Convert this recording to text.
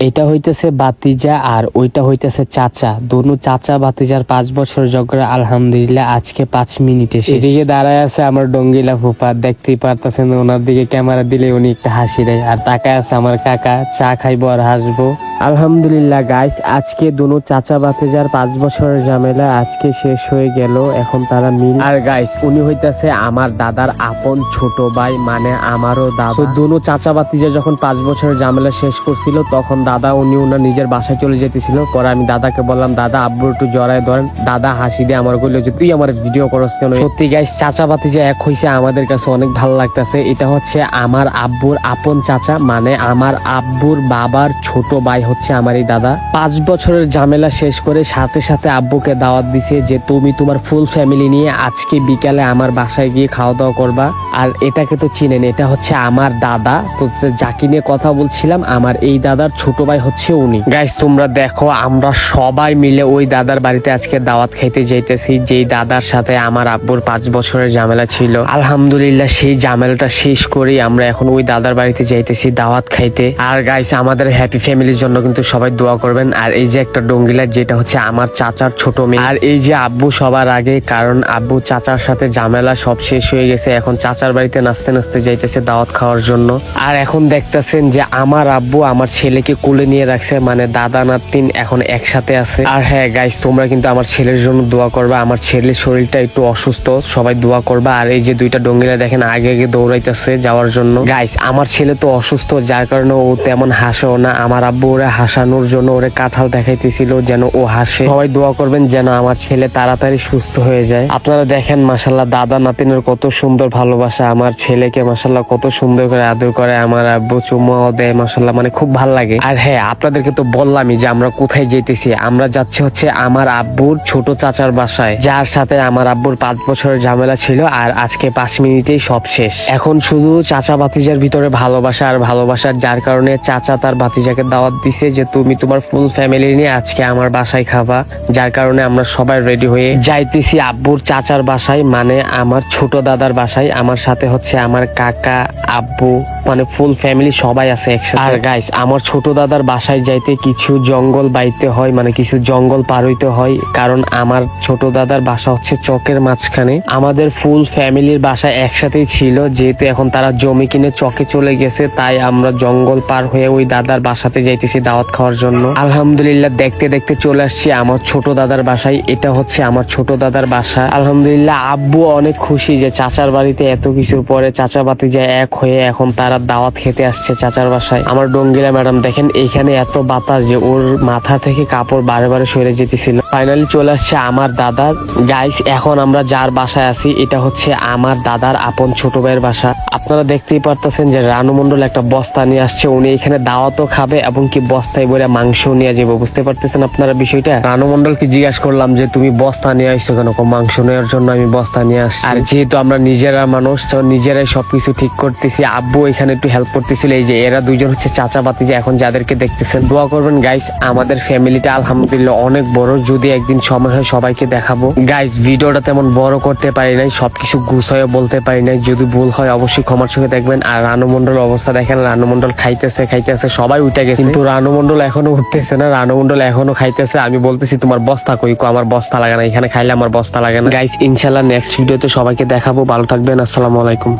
এটা হইতেছে বাতিজা আর ওইটা হইতেছে চাচা। দোনো চাচা বাতিজার পাঁচ বছর ঝগড়া আলহামদুলিল্লাহ আজকে পাঁচ মিনিটে। এদিকে দাঁড়ায় আছে আমার ডঙ্গিলা ফুপা দেখতেই পারতেছেন ওনার দিকে ক্যামেরা দিলে উনি একটা হাসি দেয়। আর তাকায় আছে আমার কাকা চা খাইবো আর হাসবো। আলহামদুলিল্লাহ গাইস আজকে দোনো চাচা বাতিজার পাঁচ বছরের ঝামেলা আজকে শেষ হয়ে গেল এখন তারা মিল আর গাইস উনি হইতেছে আমার দাদার আপন ছোট ভাই মানে আমারও দাদা। দোনো চাচা বাতিজা যখন পাঁচ বছরের ঝামেলা শেষ করছিল তখন দাদা, উনি ওনার নিজের বাসায় চলে যেতেছিল। পরে আমি দাদাকে বললাম, দাদা, আব্বু একটু জড়ায় ধরেন। দাদা হাসি দিয়ে আমার বলল যে, তুই আমার ভিডিও করস কেন? সত্যি গাইস চাচা বাতিজা এক হইছে আমাদের কাছে অনেক ভালো লাগতেছে। এটা হচ্ছে আমার আব্বুর আপন চাচা মানে আমার আব্বুর বাবার ছোট ভাই হচ্ছে আমার এই দাদা। পাঁচ বছরের ঝামেলা শেষ করে সাথে সাথে আব্বুকে দাওয়াত দিছে যে, তুমি তোমার ফুল ফ্যামিলি নিয়ে আজকে বিকালে আমার বাসায় গিয়ে খাওয়া দাওয়া করবা। আর এটাকে তো চিনেন, এটা হচ্ছে আমার দাদা। তো যাকে নিয়ে কথা বলছিলাম, আমার এই দাদার ছোট ভাই হচ্ছে উনি। গাইস তোমরা দেখো, আমরা সবাই মিলে ওই দাদার বাড়িতে আজকে দাওয়াত খাইতে যাইতেছি, যেই দাদার সাথে আমার আব্বুর পাঁচ বছরের ঝামেলা ছিল। আলহামদুলিল্লাহ, সেই ঝামেলাটা শেষ করেই আমরা এখন ওই দাদার বাড়িতে যাইতেছি দাওয়াত খাইতে। আর গাইস আমাদের হ্যাপি ফ্যামিলির জন্য কিন্তু সবাই দোয়া করবেন। আর এই যে একটা ডঙ্গিলা যেটা হচ্ছে আমার চাচার ছোট মেয়ে। আর এই যে আব্বু সবার আগে, কারণ আব্বু চাচার সাথে ঝামেলা সব শেষ হয়ে গেছে, এখন চাচার বাড়িতে নাচতে নাচতে যাইতেছে দাওয়াত খাওয়ার জন্য। আর এখন দেখতেছেন যে আমার আব্বু আমার ছেলেকে কোলে নিয়ে রাখছে মানে দাদা নাতিন এখন একসাথে আছে। আর হ্যাঁ গাইস তোমরা কিন্তু আমার ছেলের জন্য দোয়া করবা। আমার ছেলের শরীরটা একটু অসুস্থ, সবাই দোয়া করবা। আর এই যে দুইটা ডঙ্গিলা দেখেন, আগে আগে দৌড়াইতেছে যাওয়ার জন্য। গাইস আমার ছেলে তো অসুস্থ, যার কারণে ও তেমন হাসেও না। আমার আব্বু ওরে হাসানোর জন্য ওরে কাঁঠাল দেখাইতেছিল যেন ও হাসে। সবাই দোয়া করবেন যেন আমার ছেলে তাড়াতাড়ি সুস্থ হয়ে যায়। আপনারা দেখেন মাসাল্লাহ দাদা নাতিনের কত সুন্দর ভালোবাসা। আমার ছেলেকে মাসাল্লাহ কত সুন্দর করে আদর করে। আমার আব্বু চুমাও দেয় মাসাল্লাহ মানে খুব ভালো লাগে। আর হ্যাঁ আপনাদেরকে তো বললামই যে আমরা কোথায় যেতেছি। আমরা যাচ্ছি হচ্ছে আমার আব্বুর ছোট চাচার বাসায়, যার সাথে আমার আব্বুর পাঁচ বছরের ঝামেলা ছিল আর আজকে পাঁচ মিনিটেই সব শেষ। এখন শুধু চাচা ভাতিজার ভিতরে ভালোবাসা আর ভালোবাসার, যার কারণে চাচা তার ভাতিজাকে দাওয়াত দিছে যে তুমি তোমার ফুল ফ্যামিলি নিয়ে আজকে আমার বাসায় খাবা। যার কারণে আমরা সবাই রেডি হয়ে যাইতেছি আব্বুর চাচার বাসায় মানে আমার ছোট দাদার বাসায়। আমার সাথে হচ্ছে আমার কাকা, আব্বু মানে ফুল ফ্যামিলি সবাই আছে একসাথে। আর গাইস আমার ছোট দাদার বাসায় যাইতে কিছু জঙ্গল বাইতে হয় মানে কিছু জঙ্গল পার হইতে হয়। কারণ আমার ছোট দাদার বাসা হচ্ছে চকের মাঝখানে। আমাদের ফুল ফ্যামিলির বাসা একসাথেই ছিল, যেহেতু এখন তারা জমি কিনে চকে চলে গেছে, তাই আমরা জঙ্গল পার হয়ে ওই দাদার বাসাতে যাইতেছি দাওয়াত খাওয়ার জন্য। আলহামদুলিল্লাহ, দেখতে দেখতে চলে আসছি আমার ছোট দাদার বাসায়। এটা হচ্ছে আমার ছোট দাদার বাসা। আলহামদুলিল্লাহ, আব্বু অনেক খুশি যে চাচার বাড়িতে এত কিছুর পরে চাচা বাতি যায়, এক হয়ে এখন তারা দাওয়াত খেতে আসছে চাচার বাসায়। আমার ডঙ্গিলা ম্যাডাম দেখেন এইখানে এত বাতাস যে ওর মাথা থেকে কাপড় বারে বারে সরে যেতেছিল। ফাইনালি চলে আসছে আমার দাদার গাইস এখন আমরা যার বাসায় আছি, এটা হচ্ছে আমার দাদার আপন ছোট ভাইয়ের বাসা। আপনারা দেখতেই পারতেছেন যে রানু মন্ডল একটা বস্তা নিয়ে আসছে। উনি এখানে দাওয়াতও খাবে এবং কি বস্তায় বলে মাংস নিয়ে যাব, বুঝতে পারতেছেন আপনারা বিষয়টা? রানু মন্ডলকে জিজ্ঞাসা করলাম যে, তুমি বস্তা নিয়ে আসছো কেন? মাংস নেওয়ার জন্য আমি বস্তা নিয়ে আসছি। আর যেহেতু আমরা নিজেরা মানুষ, তো নিজেরাই সবকিছু ঠিক করতেছি। আব্বু এখানে একটু হেল্প করতেছিল। এই যে এরা দুজন হচ্ছে চাচা বাতি যে এখন যাদেরকে দেখতেছেন। দোয়া করবেন গাইস আমাদের ফ্যামিলিটা আলহামদুলিল্লাহ অনেক বড়। যদি একদিন সময় হয়, সবাইকে দেখাবো। গাইস ভিডিওটা তেমন বড় করতে পারি নাই, সবকিছু গুছায় বলতে পারি নাই। যদি ভুল হয়, অবশ্যই ক্ষমার সঙ্গে দেখবেন। আর রানু মন্ডল অবস্থা দেখেন, রানু মন্ডল খাইতেছে খাইতেছে, সবাই উঠে গেছে। কিন্তু রানু মন্ডল এখনও উঠতেছে না, রানু মন্ডল এখনও খাইতেছে। আমি বলতেছি, তোমার বস্তা কই? আমার বস্তা লাগে না, এখানে খাইলে আমার বস্তা লাগে না। গাইস ইনশাল্লাহ নেক্সট ভিডিওতে সবাইকে দেখাবো। ভালো থাকবেন, আসসালামু আলাইকুম।